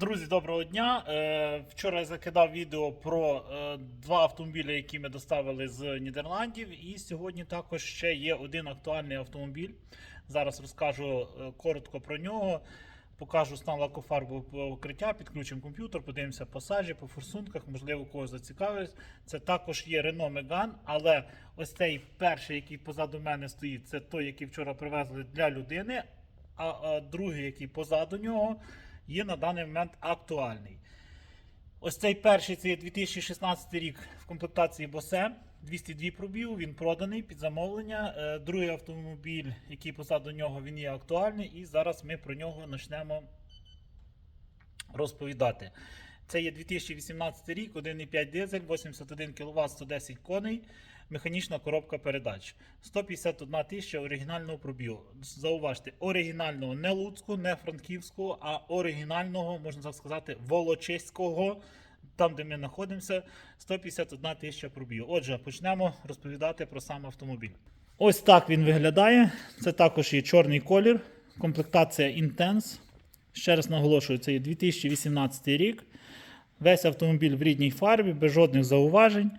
Друзі, доброго дня. Е, Вчора я закидав відео про е, два автомобілі, які ми доставили з Нідерландів. І сьогодні також ще є один актуальний автомобіль. Зараз розкажу е, коротко про нього. Покажу стан лакофарбового покриття, підключимо комп'ютер, подивимося по сажі, по форсунках, можливо, когось зацікавить. Це також є Renault Megane, але ось цей перший, який позаду мене стоїть, це той, який вчора привезли для людини. А другий, який позаду нього, є на даний момент актуальний. Ось цей перший це 2016 рік в комплектації Босе. 202 пробів, він проданий під замовлення. Е, Другий автомобіль, який позаду нього, він є актуальний, і зараз ми про нього почнемо розповідати. Це є 2018 рік, 1,5 дизель, 81 кВт, 110 коней, механічна коробка передач. 151 тисяча оригінального пробігу. Зауважте, оригінального не Луцького, не Франківського, а оригінального, можна так сказати, Волочиського, там, де ми знаходимося, 151 тисяча пробігу. Отже, почнемо розповідати про сам автомобіль. Ось так він виглядає. Це також є чорний колір, комплектація Intense. Ще раз наголошую, це є 2018 рік. Весь автомобіль в рідній фарбі, без жодних зауважень.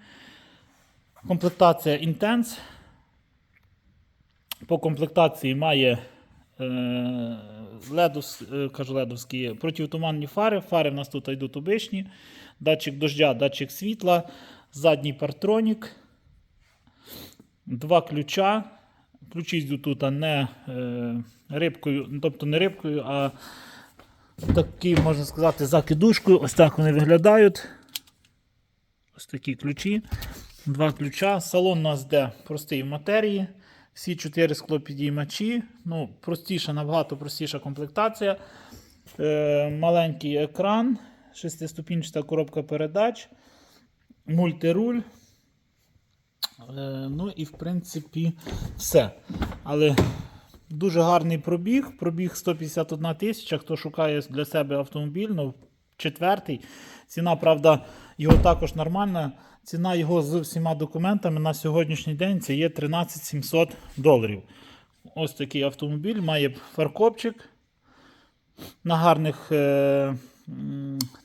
Комплектація Intense. По комплектації має е, ледовс, е, кажу, ледовські протитуманні фари. Фари в нас тут йдуть обичні. Датчик дождя, датчик світла, задній партронік, два ключа. Ключі йдуть тут не е, рибкою, тобто не рибкою, а такі, можна сказати, закидушкою. Ось так вони виглядають. Ось такі ключі. Два ключа. Салон у нас де простий в матерії. Всі чотири склопідіймачі. Ну, простіша, набагато простіша комплектація. Е, маленький екран, шестиступінчата коробка передач, мультируль. Е, ну і в принципі все. Але дуже гарний пробіг. Пробіг 151 тисяча. Хто шукає для себе автомобіль, ну, четвертий. Ціна, правда, його також нормальна. Ціна його з всіма документами на сьогоднішній день це є 13 700 доларів. Ось такий автомобіль, має фаркопчик на, гарних, е,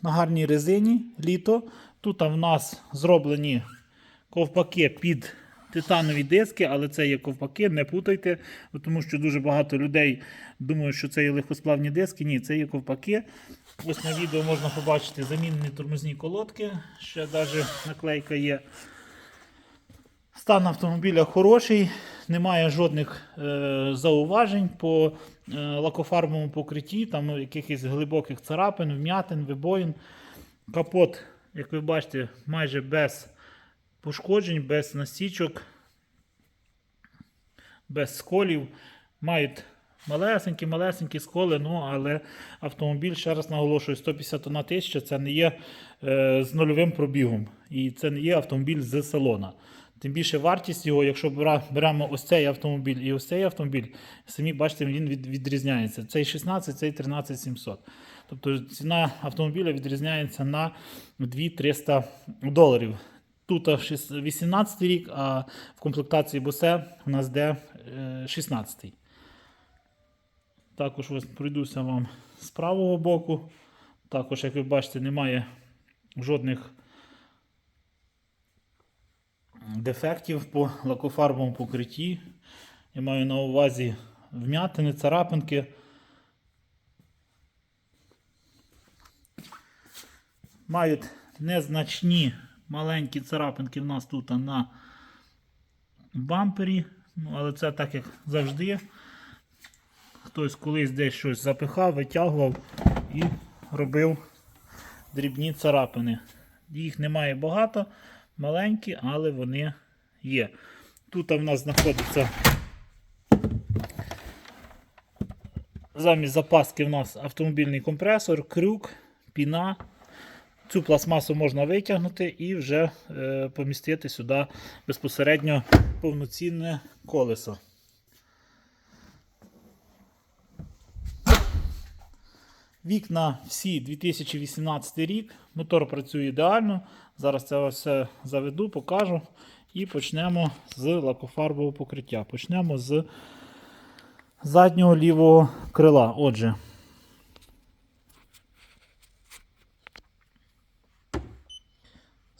на гарній резині літо. Тут в нас зроблені ковпаки під титанові диски, але це є ковпаки, не путайте, тому що дуже багато людей думають, що це є легкосплавні диски. Ні, це є ковпаки. Ось на відео можна побачити замінені тормозні колодки. Ще навіть наклейка є. Стан автомобіля хороший, немає жодних е, зауважень по е, лакофарбовому покритті, там ну, якихось глибоких царапин, вм'ятин, вибоїн. Капот, як ви бачите, майже без пошкоджень, без насічок, без сколів. Мають малесенькі, малесенькі сколи, ну, але автомобіль, ще раз наголошую, 151 тисяча це не є е, з нульовим пробігом. І це не є автомобіль з салона. Тим більше вартість його, якщо беремо ось цей автомобіль і ось цей автомобіль, самі бачите, він від, відрізняється. Цей 16, цей 13 700. Тобто ціна автомобіля відрізняється на 2-300 доларів. Тут аж 18 рік, а в комплектації Bose у нас де 16. Також ось пройдуся вам з правого боку. Також, як ви бачите, немає жодних дефектів по лакофарбовому покритті. Я маю на увазі вм'ятини, царапинки. Мають незначні маленькі царапинки в нас тут на бампері. Ну, але це так як завжди. Хтось колись десь щось запихав, витягував і робив дрібні царапини. Їх немає багато, маленькі, але вони є. Тут в нас знаходиться замість запаски в нас автомобільний компресор, крюк, піна. Цю пластмасу можна витягнути і вже е, помістити сюди безпосередньо повноцінне колесо. Вікна всі 2018 рік. Мотор працює ідеально. Зараз це все заведу, покажу. І почнемо з лакофарбового покриття. Почнемо з заднього лівого крила. Отже,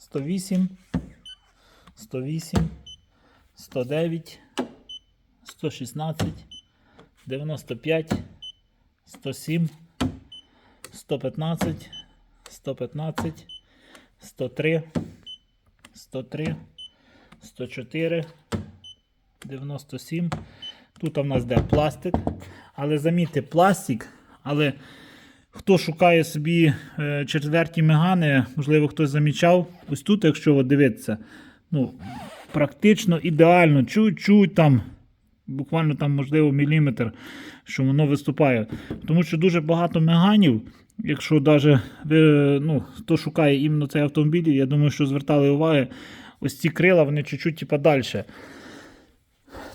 108, 108, 109, 116, 95, 107, 115, 115, 103, 103, 104, 97. Тут у нас де пластик. Але замітьте, пластик, але хто шукає собі е, четверті мегани, можливо, хтось замічав. Ось тут, якщо от дивитися, ну, практично ідеально, чуть-чуть там, буквально там, можливо, міліметр, що воно виступає. Тому що дуже багато меганів, якщо ви, ну, хто шукає іменно цей автомобіль, я думаю, що звертали увагу, ось ці крила, вони чуть-чуть типа, далі.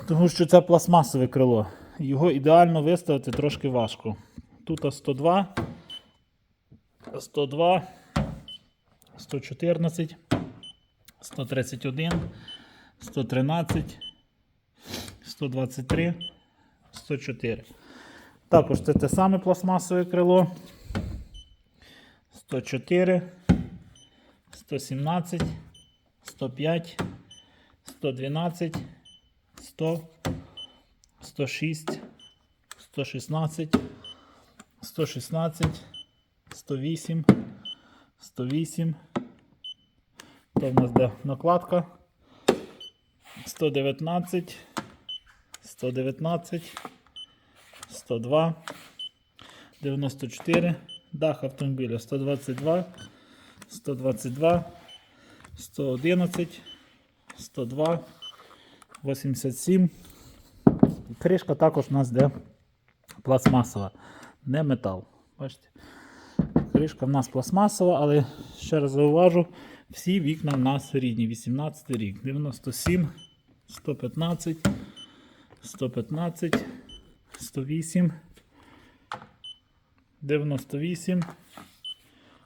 Тому що це пластмасове крило. Його ідеально виставити трошки важко. Тут 102, 102, 114, 131, 113, 123, 104. Також це те саме пластмасове крило. 104, 117, 105, 112, 100, 106, 116, 116, 108, 108. То в нас де накладка. 119, 119, 102, 94, дах автомобіля 122, 122, 111, 102, 87. Кришка також у нас де пластмасова, не метал. Бачите? Кришка в нас пластмасова, але ще раз зауважу, всі вікна в нас рідні. 18 рік. 97, 115, 115, 108, 98,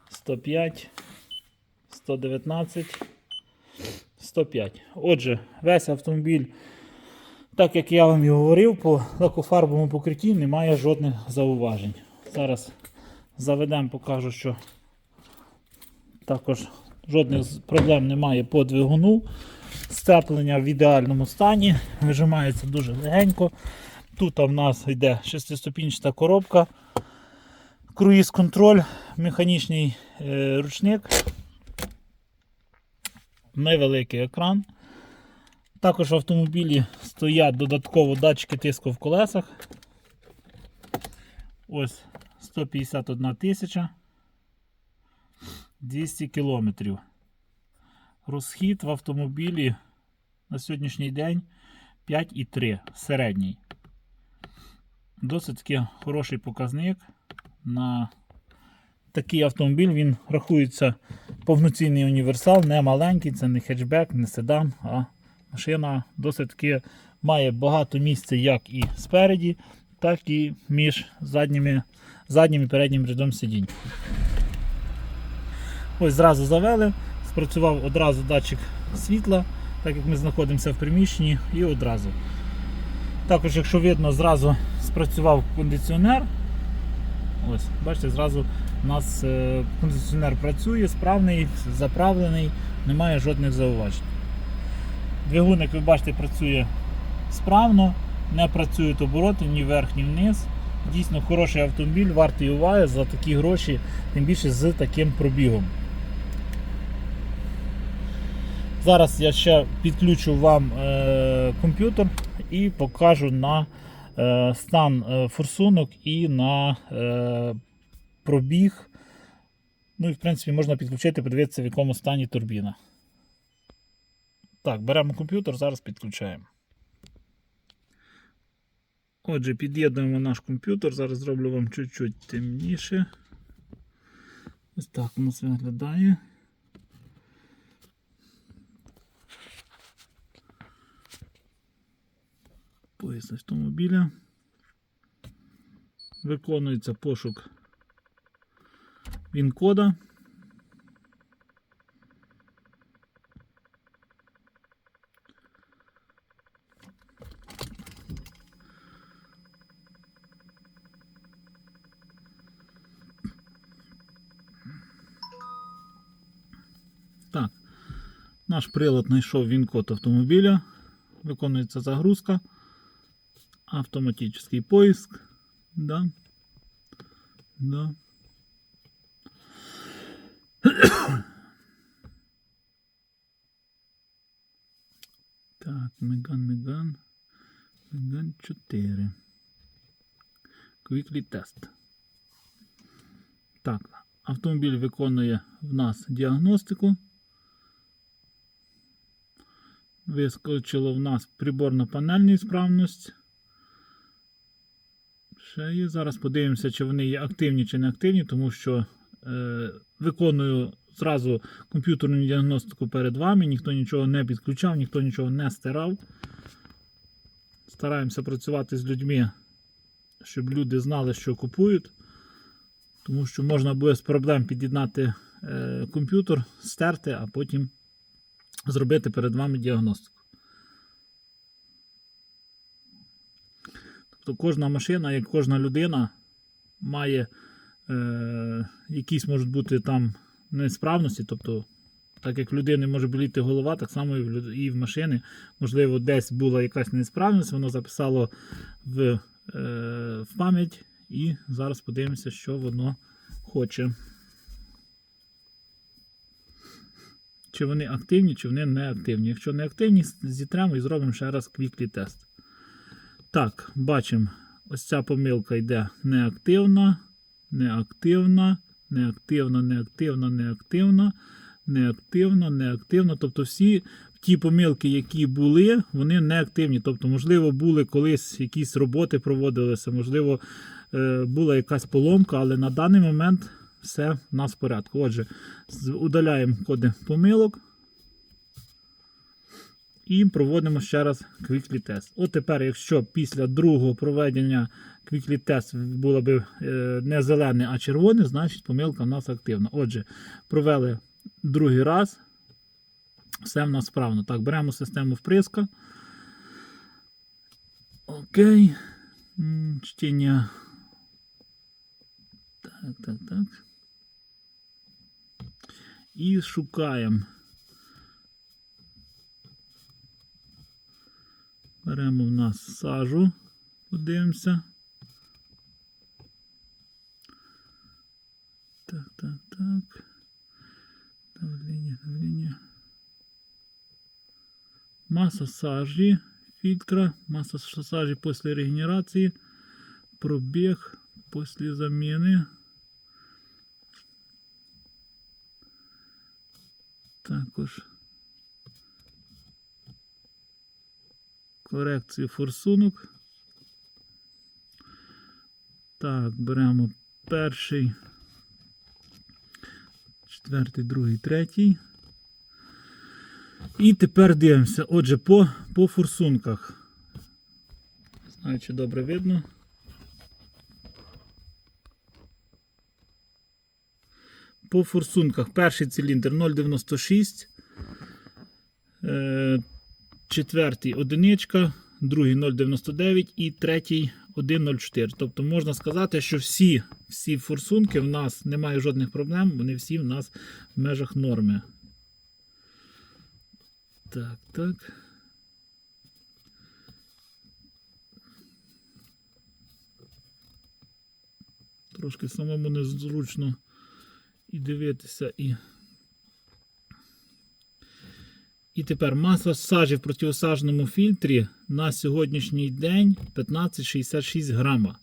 105, 119, 105. Отже, весь автомобіль, так як я вам і говорив, по лакофарбовому покритті немає жодних зауважень. Зараз заведемо, покажу, що також жодних проблем немає по двигуну. Сцеплення в ідеальному стані, вижимається дуже легенько. Тут в нас йде шестиступінчата коробка, круїз контроль, механічний е, ручник, невеликий екран. Також в автомобілі стоять додатково датчики тиску в колесах. Ось 151 тисяча 200 кілометрів. Розхід в автомобілі на сьогоднішній день 5,3 середній. Досить таки хороший показник на такий автомобіль. Він рахується повноцінний універсал, не маленький, це не хетчбек, не седан, а машина досить таки має багато місця як і спереді, так і між задніми, заднім і переднім рядом сидінь. Ось зразу завели, спрацював одразу датчик світла, так як ми знаходимося в приміщенні, і одразу. Також, якщо видно, зразу спрацював кондиціонер. Ось, бачите, зразу у нас е, кондиціонер працює, справний, заправлений, немає жодних зауважень. Двигун, як ви бачите, працює справно, не працюють обороти ні вверх, ні вниз. Дійсно хороший автомобіль, вартий уваги за такі гроші, тим більше з таким пробігом. Зараз я ще підключу вам е, комп'ютер і покажу на е, стан е, форсунок і на е, пробіг. Ну і в принципі можна підключити, подивитися, в якому стані турбіна. Так, беремо комп'ютер, зараз підключаємо. Отже, під'єднуємо наш комп'ютер. Зараз зроблю вам чуть-чуть темніше. Ось так у нас виглядає. Пояс автомобіля. Виконується пошук він-кода. Так, Наш прилад знайшов він-код автомобіля. Виконується загрузка. Автоматичний поиск. Да. Да. Так, Меган, Меган. Меган 4. Quickly тест. Так, автомобіль виконує в нас діагностику. Вискочило в нас приборна панель несправність. Ще є. Зараз подивимося, чи вони є активні чи не активні, тому що е, виконую зразу комп'ютерну діагностику перед вами. Ніхто нічого не підключав, ніхто нічого не стирав. Стараємося працювати з людьми, щоб люди знали, що купують. Тому що можна без проблем під'єднати е, комп'ютер, стерти, а потім зробити перед вами діагностику. Тобто кожна машина, як кожна людина, має е, якісь можуть бути там несправності. Тобто, так як в людини може боліти голова, так само і в, і в машини. Можливо, десь була якась несправність, воно записало в, е, в пам'ять, і зараз подивимося, що воно хоче. Чи вони активні, чи вони не активні. Якщо не активні, зітремо і зробимо ще раз квіклі тест. Так, бачимо, ось ця помилка йде неактивна, неактивна, неактивна, неактивна, неактивна, неактивна, неактивна. Тобто всі ті помилки, які були, вони неактивні. Тобто, можливо, були колись якісь роботи проводилися, можливо, е, була якась поломка, але на даний момент все в нас в порядку. Отже, удаляємо коди помилок. І проводимо ще раз Quickly тест. От тепер, якщо після другого проведення Quickly тест було б е, не зелене, а червоне, значить помилка в нас активна. Отже, провели другий раз. Все в нас справно. Так, беремо систему вприска. Окей. Чтіння. Так, так, так. І шукаємо. Беремо в нас сажу, подивимося. Так, так, так. Давлення, давлення. Маса сажі фильтра, масса сажі після регенерації, пробіг після заміни. Також корекцію форсунок. Так, беремо перший, четвертий, другий, третій. І тепер дивимося. Отже, по, по форсунках. Не Знаю, чи добре видно. По форсунках перший циліндр 0,96. Е, четвертий одиничка, другий 0,99 і третій 1,04. Тобто можна сказати, що всі, всі форсунки в нас немає жодних проблем, вони всі в нас в межах норми. Так, так. Трошки самому незручно і дивитися, і. І тепер маса сажі в протиосажному фільтрі на сьогоднішній день 15,66 грама.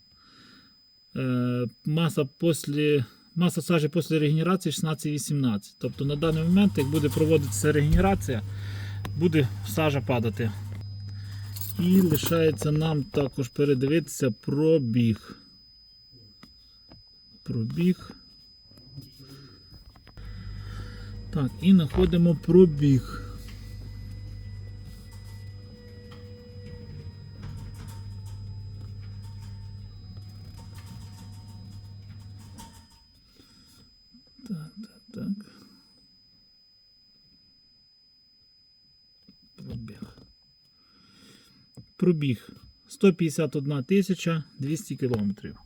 Е, маса, після, маса сажі після регенерації 16,18. Тобто на даний момент, як буде проводитися регенерація, буде сажа падати. І лишається нам також передивитися пробіг. Пробіг. Так, і знаходимо пробіг. Так, так, так. Пробіг. Пробіг 151 тисяча 200 кілометрів.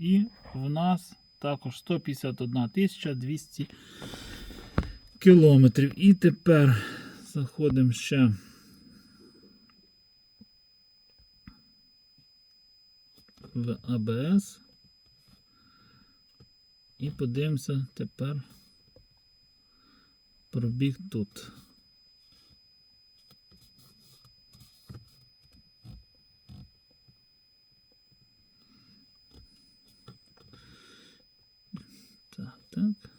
І в нас також 151 тисяча 200 кілометрів. І тепер Заходимо ще. В АБС. І подивимося тепер пробіг тут. Так, так.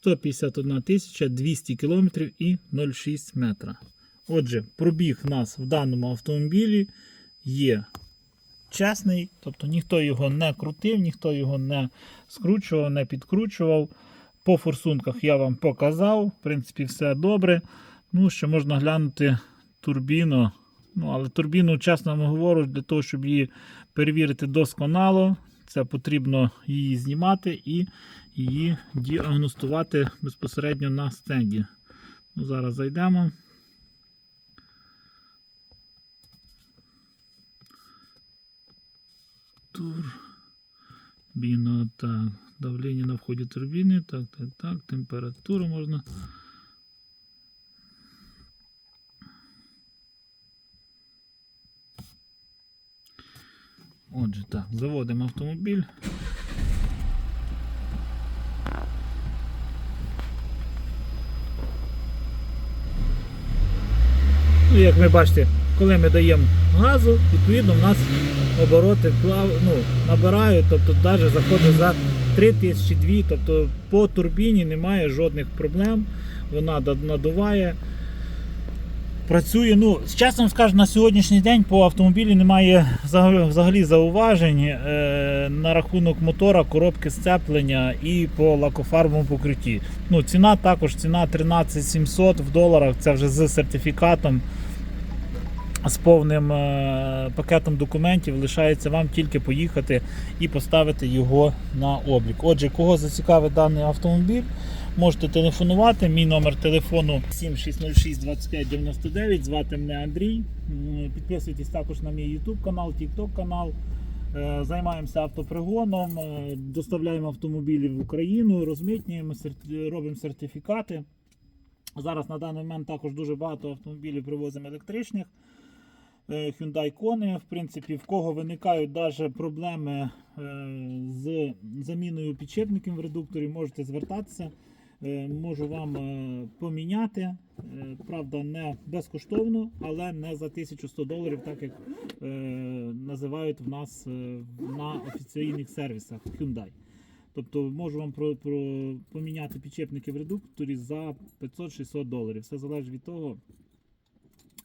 151 тисяча 200 кілометрів і 0,6 метра. Отже, пробіг у нас в даному автомобілі є чесний, тобто ніхто його не крутив, ніхто його не скручував, не підкручував. По форсунках я вам показав. В принципі, все добре. Ну, ще можна глянути турбіну. Ну, але турбіну, чесно вам говорю, для того, щоб її перевірити досконало, це потрібно її знімати і її діагностувати безпосередньо на стенді. Ну, зараз зайдемо. Турбіна, так. Давлення на вході турбіни. Так, так, так. Температуру можна. Отже, так, заводимо автомобіль. Ну, як ви бачите, коли ми даємо газу, відповідно в нас обороти ну, набирають, тобто навіть заходить за 3002, тобто по турбіні немає жодних проблем, вона надуває. Працює, ну, чесно вам скажу, на сьогоднішній день по автомобілі немає взагалі, зауважень е, на рахунок мотора, коробки сцеплення і по лакофарбовому покритті. Ну, ціна також ціна 13 700 в доларах, це вже з сертифікатом, з повним е, пакетом документів. Лишається вам тільки поїхати і поставити його на облік. Отже, кого зацікавить даний автомобіль, можете телефонувати. Мій номер телефону 7606 2599. Звати мене Андрій. Підписуйтесь також на мій YouTube канал, TikTok канал. Е, Займаємося автопригоном, е, доставляємо автомобілі в Україну, розмитнюємо, робимо сертифікати. Зараз на даний момент також дуже багато автомобілів привозимо електричних. Е, Hyundai Kona, в принципі, в кого виникають навіть проблеми з заміною підшипників в редукторі, можете звертатися. Е, Можу вам е, поміняти. Е, Правда, не безкоштовно, але не за 1100 доларів, так як називають в нас на офіційних сервісах Hyundai. Тобто можу вам про, про, поміняти підшипники в редукторі за 500-600 доларів. Все залежить від того,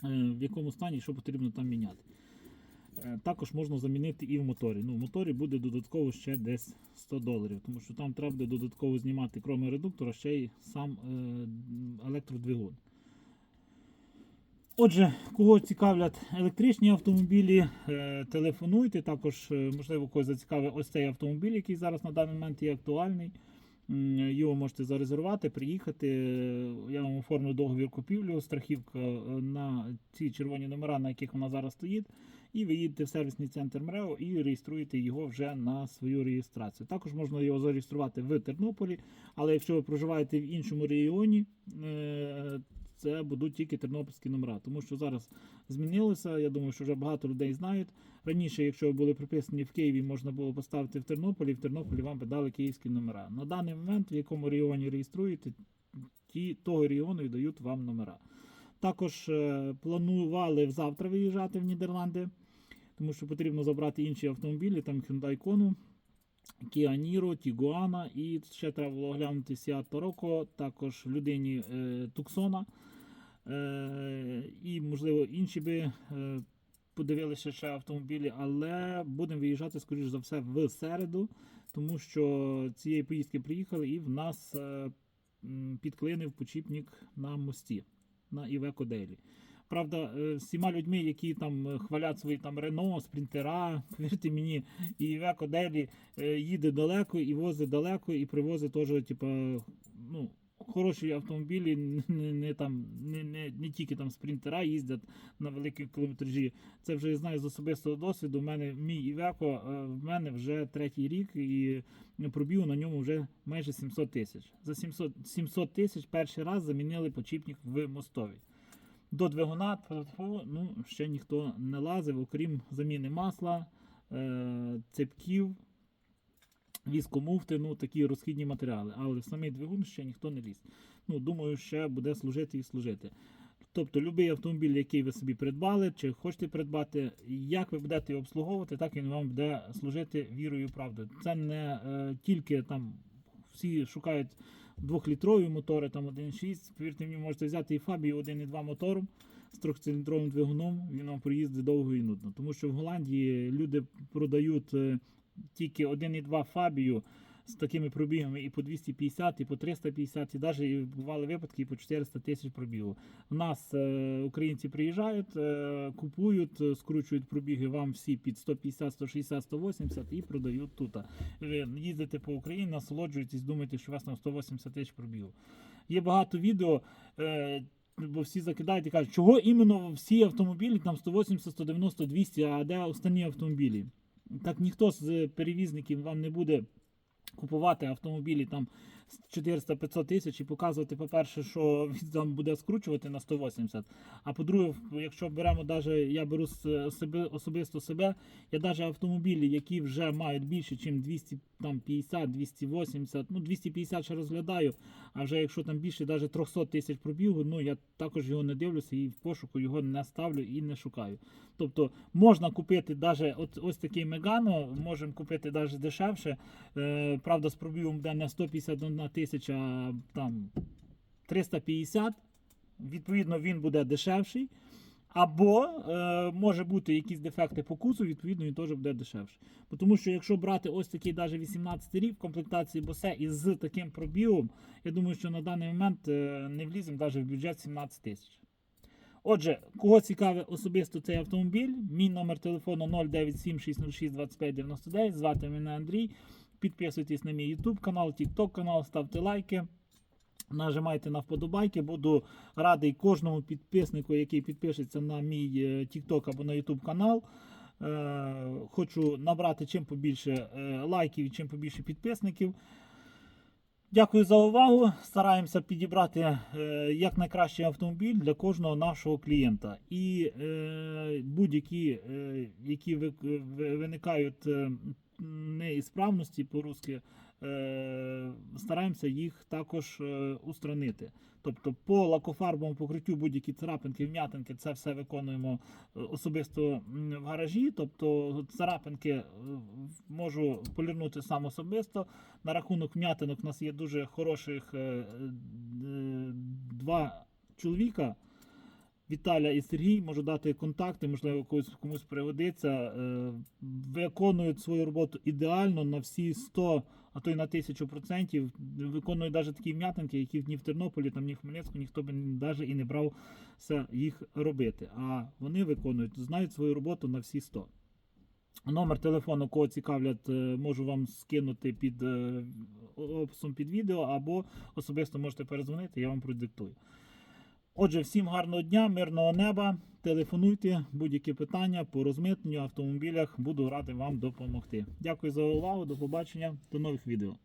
в якому стані, що потрібно там міняти. Е, Також можна замінити і в моторі. Ну, в моторі буде додатково ще десь 100 доларів, тому що там треба буде додатково знімати, крім редуктора, ще й сам е, електродвигун. Отже, кого цікавлять електричні автомобілі, е, телефонуйте. Також, можливо, когось зацікавить ось цей автомобіль, який зараз на даний момент є актуальний. Його можете зарезервувати, приїхати. Я вам оформлю договір купівлю, страхівка на ці червоні номера, на яких вона зараз стоїть. І ви їдете в сервісний центр МРЕО і реєструєте його вже на свою реєстрацію. Також можна його зареєструвати в Тернополі, але якщо ви проживаєте в іншому регіоні, е, це будуть тільки тернопільські номера. Тому що зараз змінилося. Я думаю, що вже багато людей знають. Раніше, якщо ви були приписані в Києві, можна було поставити в Тернополі, в Тернополі вам би дали київські номера. На даний момент, в якому регіоні реєструєте, ті того регіону і дають вам номера. Також е, планували завтра виїжджати в Нідерланди, тому що потрібно забрати інші автомобілі, там Hyundai Kona, Kia Niro, Tiguan і ще треба було оглянути Seat Tarocco, також людині е, Tucson. Е, і, можливо, інші би е, подивилися ще автомобілі, але будемо виїжджати, скоріш за все, в середу, тому що цієї поїздки приїхали і в нас е, підклинив почіпник на мості на Івеко Дейлі. Правда, е, всіма людьми, які там е, хвалять свої там Рено, Спринтера, повірте мені, і Івеко Дейлі е, їде далеко і возить далеко, і привозить теж, типу, ну, хороші автомобілі, не, не, там, не, не, не тільки там спринтера їздять на великі кілометражі. Це вже я знаю з особистого досвіду. У мене мій Івеко, в мене вже третій рік і пробіг на ньому вже майже 700 тисяч. За 700 700 тисяч перший раз замінили почіпник в мостові. До двигуна ну, ще ніхто не лазив, окрім заміни масла, е, цепків, віскомуфти, ну такі розхідні матеріали. Але в самий двигун ще ніхто не ліз. Ну, думаю, ще буде служити і служити. Тобто, будь-який автомобіль, який ви собі придбали, чи хочете придбати, як ви будете його обслуговувати, так він вам буде служити вірою і правдою. Це не е, тільки там всі шукають двохлітрові мотори, там 1.6. Повірте мені, можете взяти і Фабію 1.2 мотором з трьохциліндровим двигуном, він вам приїздить довго і нудно. Тому що в Голландії люди продають е, тільки 1.2 Фабію з такими пробігами і по 250, і по 350, і навіть бували випадки і по 400 тисяч пробігу. У нас е, українці приїжджають, е, купують, е, скручують пробіги вам всі під 150, 160, 180 і продають тут. Ви їздите по Україні, насолоджуєтесь, думаєте, що у вас на 180 тисяч пробігу. Є багато відео. Е, Бо всі закидають і кажуть, чого іменно всі автомобілі там 180, 190, 200, а де останні автомобілі? Так ніхто з перевізників вам не буде купувати автомобілі там 400-500 тисяч і показувати, по-перше, що він там буде скручувати на 180. А по-друге, якщо беремо даже, я беру себе, особисто себе, я навіть автомобілі, які вже мають більше, ніж 250, 280, ну 250 ще розглядаю, а вже якщо там більше навіть 300 тисяч пробігу, ну я також його не дивлюся і в пошуку його не ставлю і не шукаю. Тобто можна купити навіть от, ось такий Мегано, можемо купити навіть дешевше. Е, правда, з пробігом буде не 151 тисяча, а там 350. Відповідно, він буде дешевший. Або е, може бути якісь дефекти по кузу, відповідно, він теж буде дешевший. Бо Тому що якщо брати ось такий навіть 18 рік в комплектації босе і з таким пробігом, я думаю, що на даний момент е, не вліземо навіть в бюджет 17 тисяч. Отже, кого цікавить особисто цей автомобіль, мій номер телефону 097 606 25 99, звати мене Андрій. Підписуйтесь на мій YouTube канал, TikTok канал, ставте лайки. Нажимайте на вподобайки. Буду радий кожному підписнику, який підпишеться на мій е, TikTok або на YouTube канал. Е, Хочу набрати чим побільше е, лайків і чим побільше підписників. Дякую за увагу. Стараємося підібрати е, якнайкращий автомобіль для кожного нашого клієнта. І будь-які, які ви- ви- виникають неісправності по-русски, стараємося їх також е, устранити. Тобто по лакофарбовому покриттю будь-які царапинки, вм'ятинки, це все виконуємо е, особисто в гаражі. Тобто царапинки е, можу полірнути сам особисто. На рахунок вм'ятинок у нас є дуже хороших е, е, два чоловіка. Віталя і Сергій можу дати контакти, можливо, когось комусь пригодиться. Е, виконують свою роботу ідеально на всі 100, а то й на 1000 процентів. Виконують навіть такі вм'ятинки, які ні в Тернополі, там ні в Хмельницьку ніхто б навіть і не брався їх робити. А вони виконують, знають свою роботу на всі 100. Номер телефону, кого цікавлять, е, можу вам скинути під е, описом під відео, або особисто можете перезвонити, я вам продиктую. Отже, всім гарного дня, мирного неба. Телефонуйте, будь-які питання по розмитненню автомобілях. Буду радий вам допомогти. Дякую за увагу, до побачення, до нових відео.